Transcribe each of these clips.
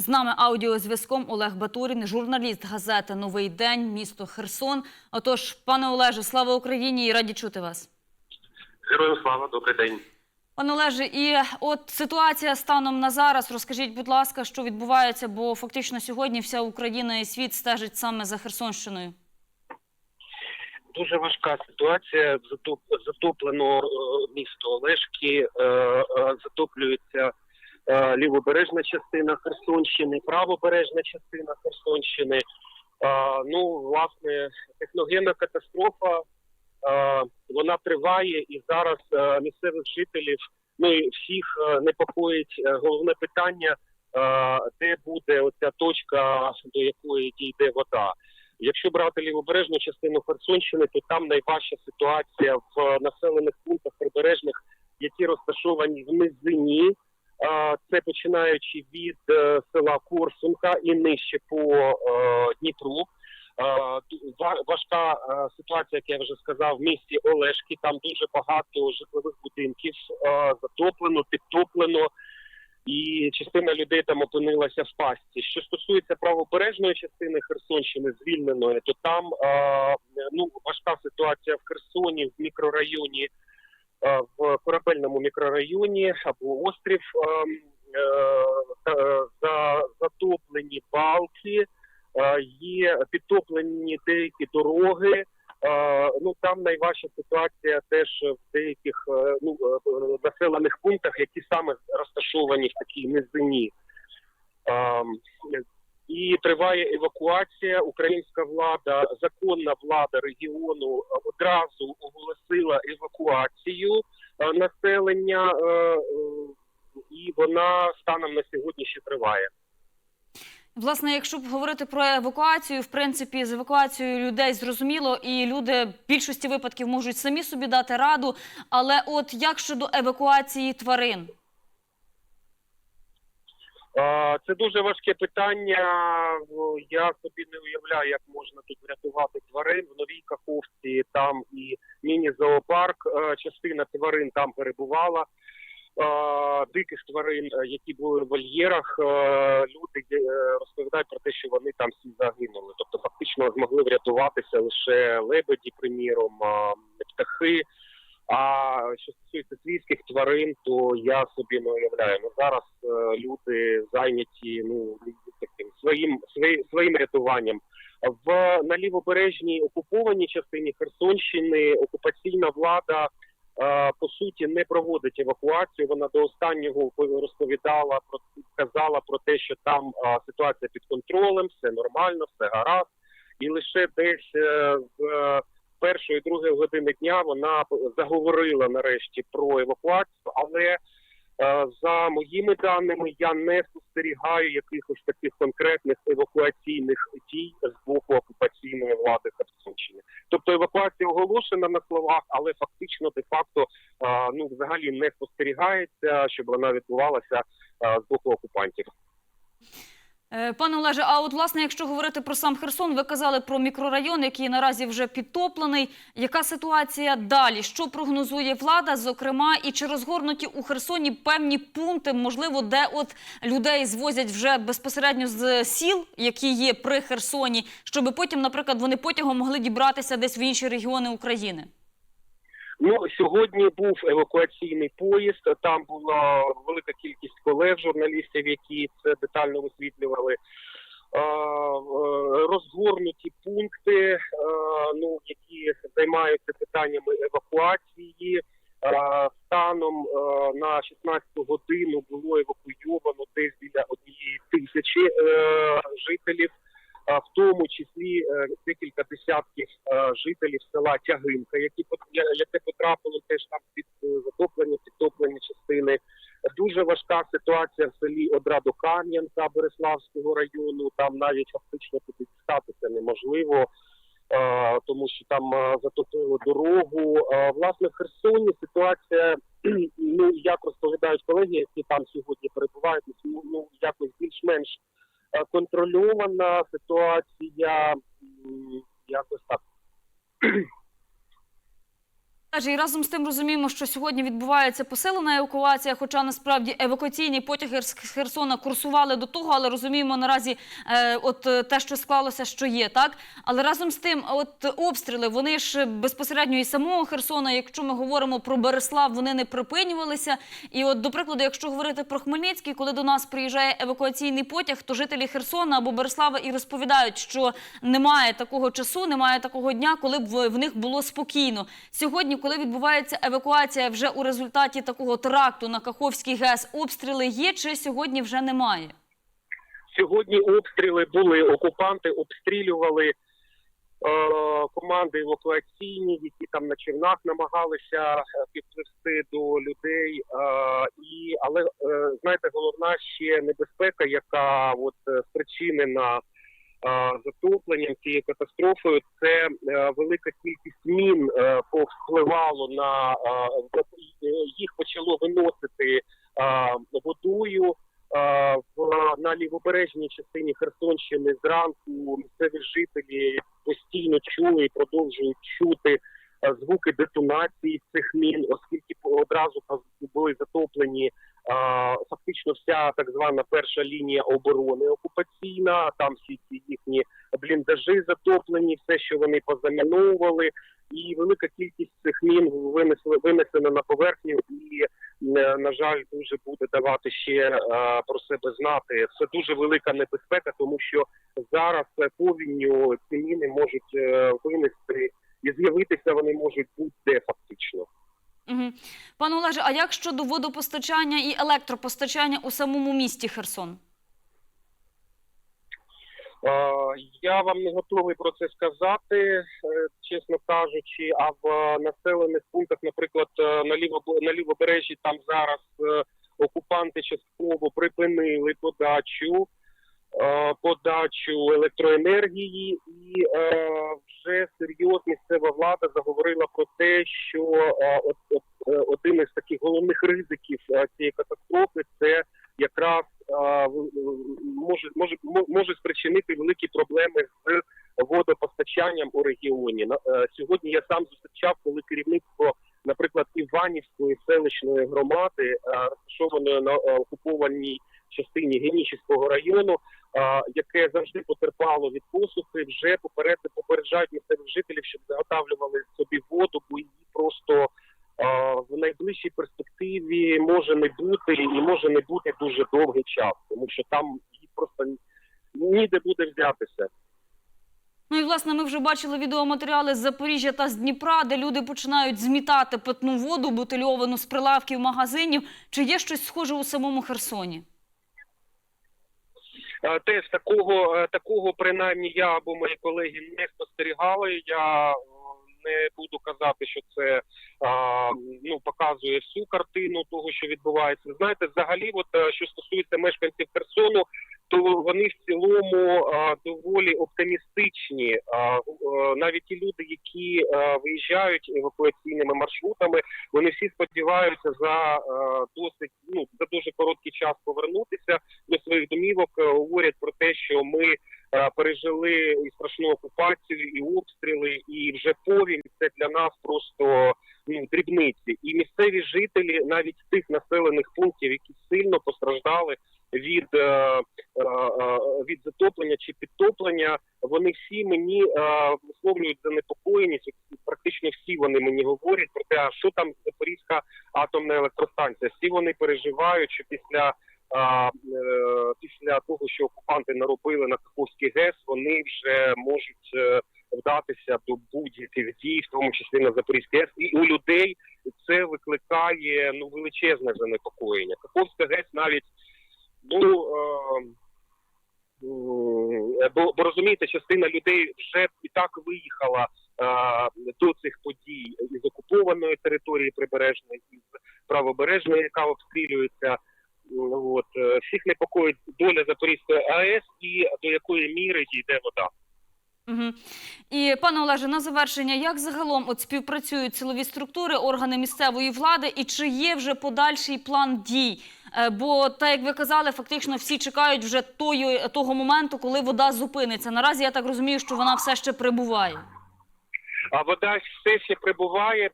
З нами аудіозв'язком Олег Батурін, журналіст газети Новий день, місто Херсон. Отож, пане Олеже, слава Україні і раді чути вас. Героям слава, добрий день. Пане Олеже, і от ситуація станом на зараз. Розкажіть, будь ласка, що відбувається, бо фактично сьогодні вся Україна і світ стежить саме за Херсонщиною. Дуже важка ситуація. Затоп- Затоплено е, місто Олешки, е, е, затоплюється лівобережна частина Херсонщини, правобережна частина Херсонщини. Е, Ну, власне, техногенна катастрофа е, вона триває, і зараз е, місцевих жителів, ну і всіх е, непокоїть е, головне питання, е, де буде оця точка, до якої дійде вода. Якщо брати лівобережну частину Херсонщини, то там найважча ситуація в населених пунктах прибережних, які розташовані в низині. Це починаючи від е, села Корсунка і нижче по е, Дніпру. Важка е, ситуація, як я вже сказав, в місті Олешки. Там дуже багато житлових будинків затоплено, підтоплено і частина людей там опинилася в пастці. Що стосується правобережної частини Херсонщини, звільненої, то там ну важка ситуація в Херсоні, в мікрорайоні, в корабельному мікрорайоні або острів е, е, за затоплені балки, е, є підтоплені деякі дороги. Е, Ну там найважча ситуація теж в деяких е, ну е, населених пунктах, які саме розташовані в такій низині. І триває евакуація. Українська влада, законна влада регіону одразу оголосила евакуацію е, населення, е, е, і вона станом на сьогодні ще триває. Власне, якщо б говорити про евакуацію, в принципі, з евакуацією людей зрозуміло, і люди в більшості випадків можуть самі собі дати раду. Але от як щодо евакуації тварин? Е, Це дуже важке питання. Я собі не уявляю, як можна тут врятувати тварин. В новій каховці там і міні-зоопарк. Е, Частина тварин там перебувала. Е, Диких тварин, е, які були в вольєрах, е, люди е, розповідають про те, що вони там всі загинули. Тобто, фактично змогли врятуватися лише лебеді, приміром, е, птахи. А що стосується свійських тварин, то я собі не уявляю. Ну зараз е, люди зайняті ну таким своїм своїм, своїм рятуванням. В на лівобережній окупованій частині Херсонщини окупаційна влада е, по суті не проводить евакуацію. Вона до останнього розповідала про казала про те, що там е, ситуація під контролем, все нормально, все гаразд, і лише десь е, в першої другої години дня вона заговорила нарешті про евакуацію, але е, за моїми даними я не спостерігаю якихось таких конкретних евакуаційних дій з боку окупаційної влади Херсонщини. Тобто евакуація оголошена на словах, але фактично де-факто е, ну взагалі не спостерігається, щоб вона відбувалася е, з боку окупантів. Е, Пане Олеже, а от власне, якщо говорити про сам Херсон, ви казали про мікрорайон, який наразі вже підтоплений. Яка ситуація далі? Що прогнозує влада, зокрема, і чи розгорнуті у Херсоні певні пункти, можливо, де от людей звозять вже безпосередньо з сіл, які є при Херсоні, щоб потім, наприклад, вони потягом могли дібратися десь в інші регіони України? Ну сьогодні був евакуаційний поїзд. Там була велика кількість колег, журналістів, які це детально висвітлювали. Е, Розгорнуті пункти, ну які займаються питаннями евакуації. Станом на 16 годину було евакуйовано десь біля однієї тисячі е, жителів тому числі е, декілька десятків е, жителів села Тягинка, які яке потрапило теж там під е, затоплені, підтоплені частини. Дуже важка ситуація в селі Одрадо-Кам'янка Береславського району. Там навіть фактично туди дістатися неможливо. Тому що там затопило дорогу. Власне, в Херсоні ситуація, ну як розповідають колеги, які там сьогодні перебувають, ну ну, якось більш-менш контрольована ситуація, якось так. І разом з тим розуміємо, що сьогодні відбувається посилена евакуація, хоча насправді евакуаційні потяги з Херсона курсували до того, але розуміємо наразі е, от е, те, що склалося, що є, так? Але разом з тим, от обстріли, вони ж безпосередньо і самого Херсона, якщо ми говоримо про Береслав, вони не припинювалися. І от, до прикладу, якщо говорити про Хмельницький, коли до нас приїжджає евакуаційний потяг, то жителі Херсона або Береслава і розповідають, що немає такого часу, немає такого дня, коли б в них було спокійно. Сьогодні, коли відбувається евакуація вже у результаті такого теракту на Каховський ГЕС, обстріли є чи сьогодні вже немає? Сьогодні обстріли були, окупанти обстрілювали е, команди евакуаційні, які там на човнах намагалися е, підвести до людей. Е, і, але е, знаєте, головна ще небезпека, яка от е, спричинена затопленням цією катастрофою, це е, велика кількість мін е, повпливало на е, їх почало виносити е, водою. Е, на лівобережній частині Херсонщини зранку місцеві жителі постійно чули і продовжують чути е, звуки детонації цих мін, оскільки одразу були затоплені е, фактично вся так звана перша лінія оборони окупаційна. Там всі ці їхні бліндажі затоплені, все, що вони позаміновували, і велика кількість цих мін винесли винесена на поверхню і е, на жаль, дуже буде давати ще е, про себе знати. Це дуже велика небезпека, тому що зараз повінню ці міни можуть е, винести і з'явитися вони можуть будь-де фактично. Угу. Пане Олеже, а як щодо водопостачання і електропостачання у самому місті Херсон? Я вам не готовий про це сказати, е, чесно кажучи. А в населених пунктах, наприклад, е, на ліво на лівобережжі, там зараз е, окупанти частково припинили подачу. Подачу електроенергії, і вже серйозно місцева влада заговорила про те, що е, от, от, е, один із таких головних ризиків е, цієї катастрофи це якраз може, може, може спричинити великі проблеми з водопостачанням у регіоні. Сьогодні я сам зустрічав, коли керівництво, наприклад, Іванівської селищної громади, розташованої на окупованій частині Генічівського району, яке завжди потерпало від посухи, вже поперед попереджають місцевих жителів, щоб заготавлювали собі воду, бо її просто в найближчій перспективі може не бути і може не бути дуже довгий час, тому що там її просто ніде буде взятися. Ну і власне ми вже бачили відеоматеріали з Запоріжжя та з Дніпра, де люди починають змітати питну воду, бутильовану з прилавків магазинів. Чи є щось схоже у самому Херсоні? Е, Теж такого е, такого принаймні я або мої колеги не спостерігали. Я е, не буду казати, що це а, ну показує всю картину того, що відбувається. Знаєте, взагалі, от що стосується мешканців Херсону, то вони в цілому а, доволі оптимістичні. А, е, навіть ті люди, які е, виїжджають евакуаційними маршрутами, вони всі сподіваються за е, досить ну за дуже короткий час повернутися своїх домівок. Е, Говорять про те, що ми е, пережили і страшну окупацію, і обстріли, і вже повінь це для нас просто ну дрібниці. І місцеві жителі навіть тих населених пунктів, які сильно постраждали від, е, від затоплення чи підтоплення, вони всі мені висловлюють занепокоєність. Практично всі вони мені говорять про те, а що там Запорізька атомна електростанція. Всі вони переживають, що після а, е, після того, що окупанти наробили на Каховський ГЕС, вони вже можуть е, вдатися до будь-яких дій, в тому числі на Запорізький ГЕС. І у людей це викликає ну величезне занепокоєння. Каховська ГЕС навіть ну. Е, Бо, бо розумієте, частина людей вже і так виїхала е, до цих подій із окупованої території прибережної, із правобережної, яка обстрілюється. От е, всіх непокоїть доля Запорізької АЕС і до якої міри дійде вода. Угу. І пане Олеже, на завершення, як загалом от співпрацюють силові структури, органи місцевої влади, і чи є вже подальший план дій? Е, Бо так як ви казали, фактично всі чекають вже тої, того моменту, коли вода зупиниться. Наразі я так розумію, що вона все ще прибуває. А вода все ще прибуває е,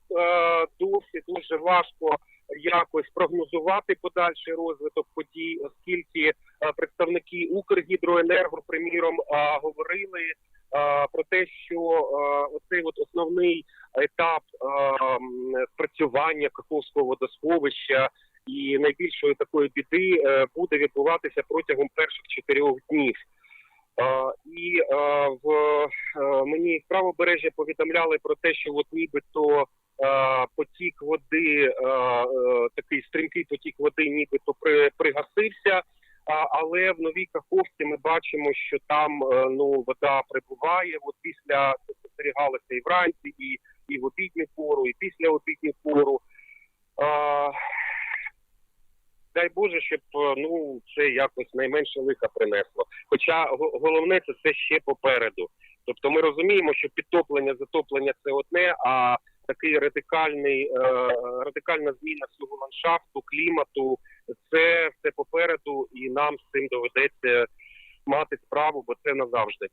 досі дуже важко якось прогнозувати подальший розвиток подій, оскільки е, представники Укргідроенерго, приміром, е, говорили е, про те, що оцей от основний етап спрацювання Каховського водосховища і найбільшої такої біди буде відбуватися протягом перших чотирьох днів. І в мені правобережжя повідомляли про те, що от нібито потік води, е, е, такий стрімкий потік води, нібито при, пригасився. Але в новій Каховці ми бачимо, що там е, ну вода прибуває. От після це спостерігалося і вранці, і, і в обідню пору, і після обідню пору. Е, дай Боже, щоб е, ну це якось найменше лиха принесло. Хоча головне це все ще попереду. Тобто ми розуміємо, що підтоплення, затоплення це одне, а такий радикальний е, радикальна зміна всього ландшафту, клімату це все попереду, і нам з цим доведеться мати справу, бо це назавжди.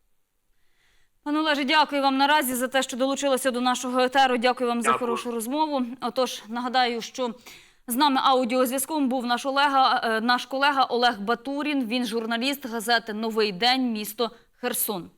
Пане Олеже, дякую вам наразі за те, що долучилися до нашого етеру. Дякую вам за хорошу розмову. Отож, нагадаю, що з нами аудіозв'язком був наш Олега, е, наш колега Олег Батурін. Він журналіст газети Новий день, місто Херсон.